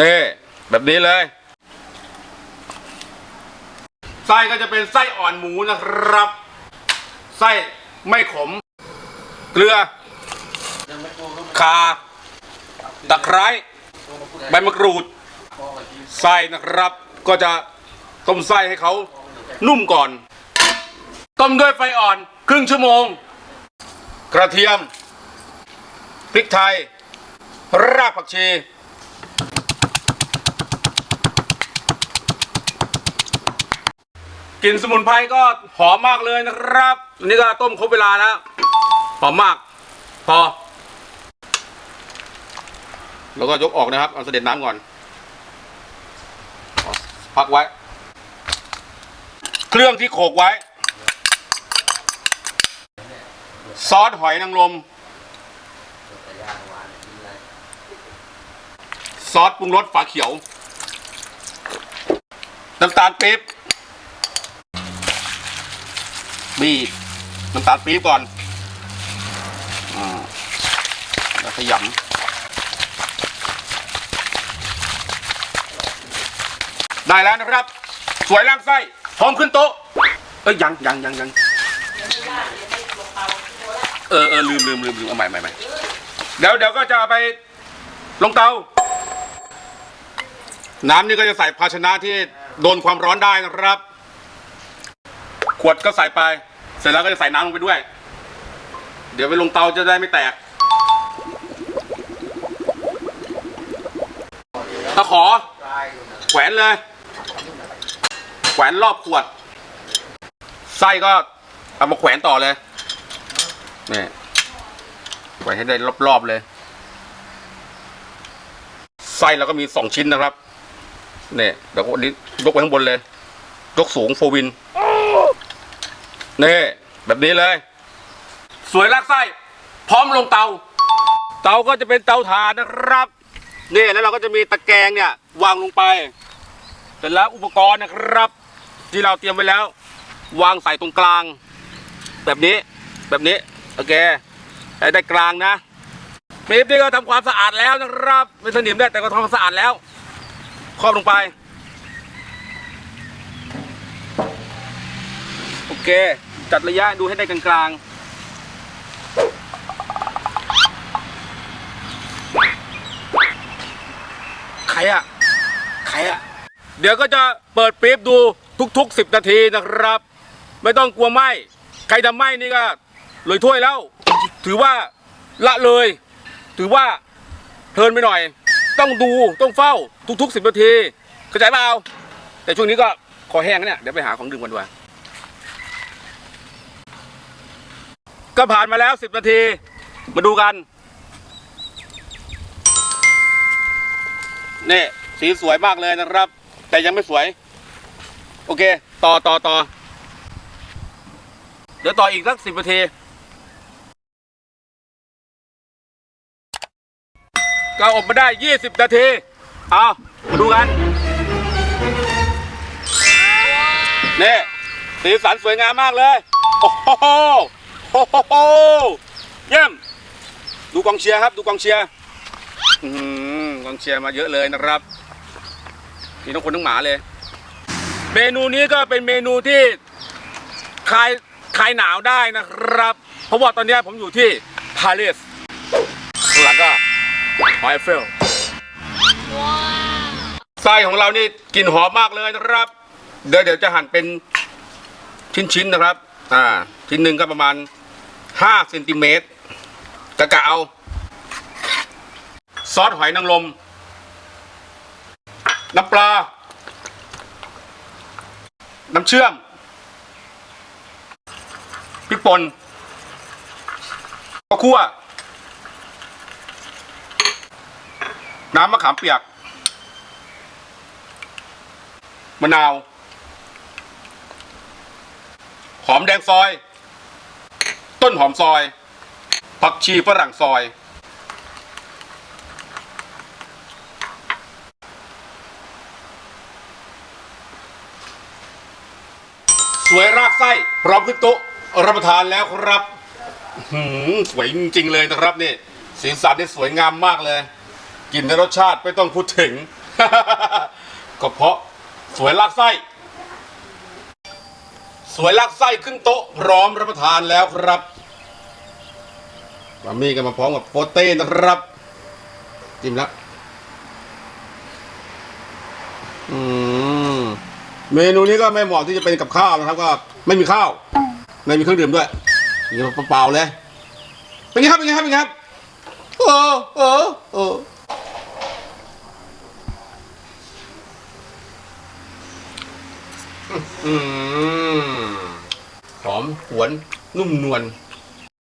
นี่แบบนี้เลย ไส้ก็จะเป็นไส้อ่อนหมูนะครับ ไส้ไม่ขม เกลือขาตะไคร้ใบมะกรูด ไส้นะครับ ก็จะต้มไส้ให้เขานุ่มก่อน ต้มด้วยไฟอ่อน ครึ่งชั่วโมง กระเทียม พริกไทย รากผักชี กลิ่นสมุนไพรก็หอมมากเลยนะครับ นี่ก็ต้มครบเวลาแล้วหอมมาก พอ แล้วก็ยกออกนะครับ เอาเสด็จน้ำก่อน พักไว้ เครื่องที่โขกไว้ ซอสหอยนางรมซอสปรุงรสฝาเขียว น้ำตาลปี๊บ บีบน้ำตาลปี๊บก่อนอ่าแล้วขยำได้แล้วนะครับ สวยล่างไส้พร้อมขึ้นโต๊ะ เอ้ยยังยังยังยังเออเออลืมลืมลืมลืมเอาใหม่ใหม่ใหม่เดี๋ยวเดี๋ยวก็จะไปลงเตา น้ำนี่ก็จะใส่ภาชนะที่โดนความร้อนได้นะครับ วดก็ใส่ไป เสร็จแล้วก็จะใส่น้ำลงไปด้วย เดี๋ยวไปลงเตาจะได้ไม่แตกตะขอแขวนเลย แขวนรอบขวด ไส้ก็เอามาแขวนต่อเลยนี่แขวนให้ได้รอบๆเลย ไส้เราก็มีสองชิ้นนะครับนี่เดี๋ยววันนี้ยกไปข้างบนเลย ยกสูงโฟวิน นี่แบบนี้เลย สวยลากไส้ พร้อมลงเตา เตาก็จะเป็นเตาถ่านนะครับ นี่แล้วเราก็จะมีตะแกรงเนี่ยวางลงไปเสร็จแล้วอุปกรณ์นะครับ ที่เราเตรียมไว้แล้ว วางใส่ตรงกลาง แบบนี้แบบนี้โอเคให้ได้กลางนะปี๊บนี่ก็ทำความสะอาดแล้วนะครับไม่สนิมได้แต่ก็ทำความสะอาดแล้ว ครอบลงไป โอเค จัดระยะดูให้ได้กลางๆใครอะใครอะเดี๋ยวก็จะเปิดปี๊บดูทุก ๆ 10 นาทีนะครับ ไม่ต้องกลัวไหมใครทำไหมนี่ก็เลยถ้วยแล้ว ถือว่าละเลย ถือว่าเพลินไปหน่อย ต้องดูต้องเฝ้าทุก ๆ 10 นาทีเข้าใจเปล่าแต่ช่วงนี้ก็คอแห้งนะเนี่ยเดี๋ยวไปหาของดื่มกันดีกว่า ก็ผ่านมาแล้วสิบนาที มาดูกัน นี่ สีสวยมากเลยนะครับ แต่ยังไม่สวย โอเค ต่อต่อต่อเดี๋ยวต่ออีกสักสิบนาทีก็อบมาได้ยี่สิบนาที เอามาดูกัน นี่ สีสันสวยงามมากเลย โอ้โห โอ้โหเยี่ยมดูกองเชียร์ครับ ดูกองเชียร์อกองเชียร์มาเยอะเลยนะครับมีทั้งคนทั้งหมาเลย เมนูนี้ก็เป็นเมนูที่คลายคลายหนาวได้นะครับ เพราะว่าตอนนี้ผมอยู่ที่ปารีสหลังก็หอยเฟลไส้ของเรานี่กลิ่นหอมมากเลยนะครับ เดี๋ยวเดี๋ยวจะหั่นเป็นชิ้นๆนะครับ อ่า ชิ้นหนึ่งก็ประมาณ ห้าเซนติเมตรกะกะเอา ซอสหอยนางรมน้ำปลา น้ำเชื่อมพริกป่นข้าวคั่ว น้ำมะขามเปียก มะนาว หอมแดงซอย ต้นหอมซอย ผักชีฝรั่งซอย สวยรากไส้ พร้อมขึ้นโต๊ะรับประทานแล้วครับหืมสวยจริงๆเลยนะครับนี่สีสันนี่สวยงามมากเลยกลิ่นและรสชาติไม่ต้องพูดถึงก็เพราะสวยลากไส้ สวยลากไส้ขึ้นโต๊ะพร้อมรับประทานแล้วครับบะหมี่ก็มาพร้อมกับโปรตีนนะครับ จิ้มแล้วอืมเมนูนี้ก็ไม่เหมาะที่จะเป็นกับข้าวนะครับ ก็ไม่มีข้าวไม่มีเครื่องดื่มด้วยนี่เปล่าๆเลย เป็นไงครับเป็นไงครับเป็นไงครับเออเออเอออืม หวนนุ่มนวล